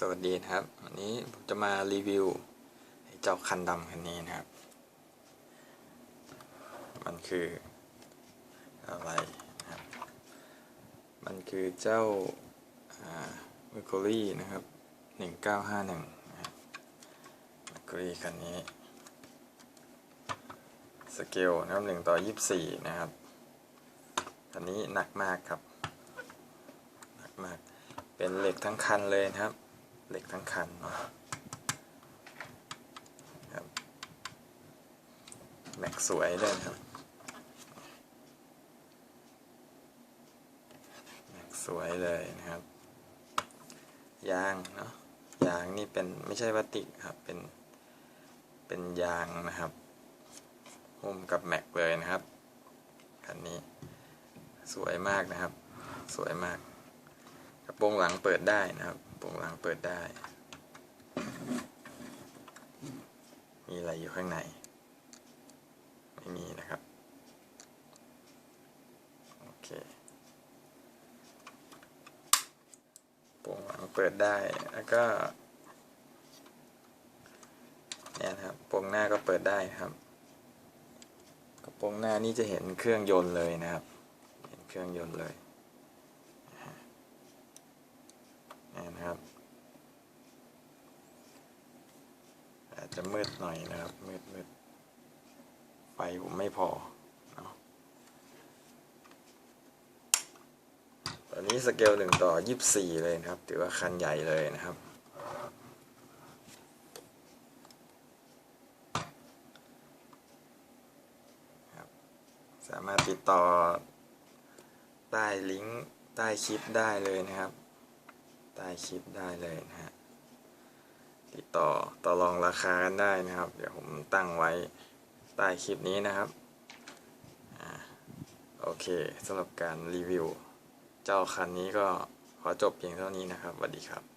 สวัสดีนะครับ วันนี้ผมจะมารีวิวเจ้าคันดำคันนี้นะครับ มันคืออะไรนะครับ มันคือเจ้าเมอร์คูรี่นะครับ 1951นะครับเมอร์คูรี่คันนี้สเกลนะครับ1ต่อ 24 นะครับคันนี้หนักมากครับ หนักมากเป็นเหล็กทั้งคันเลยนะครับ เหล็กทั้งคันเนาะครับแม็กสวยเลยครับแม็กสวยเลยนะครับ ยางเนาะยางนี่เป็นไม่ใช่พลาสติกครับเป็นเป็นยางนะครับหุ้มกับแม็กเลยนะครับคันนี้สวยมากนะครับ สวยมาก กระโปรงหลังเปิดได้นะครับกระโปรงหลังเปิดได้ มีอะไรอยู่ข้างใน ไม่มีนะครับ โอเคโปรงหลังเปิดได้ แล้วก็เนี่ยนะครับโปรงหน้าก็เปิดได้ครับ กระโปรงหน้านี่จะเห็นเครื่องยนต์เลยนะครับ เห็นเครื่องยนต์เลย นี่นะครับ อา จะมืดหน่อยนะครับ มืดมืดไฟผมไม่พอเนาะตอนนี้สเกลหนึ่งต่อยี่สี่เลยนะครับ ถือว่าคันใหญ่เลยนะครับสามารถติดต่อใต้ลิงก์ใต้คลิปได้เลยนะครับ ใต้คลิปได้เลยนะฮะ ติดต่อต่อรองราคากันได้นะครับ เดี๋ยวผมตั้งไว้ใต้คลิปนี้นะครับอโอเคสำหรับการรีวิว เจ้าคันนี้ก็ขอจบเพียงเท่านี้นะครับสวัสดีครับ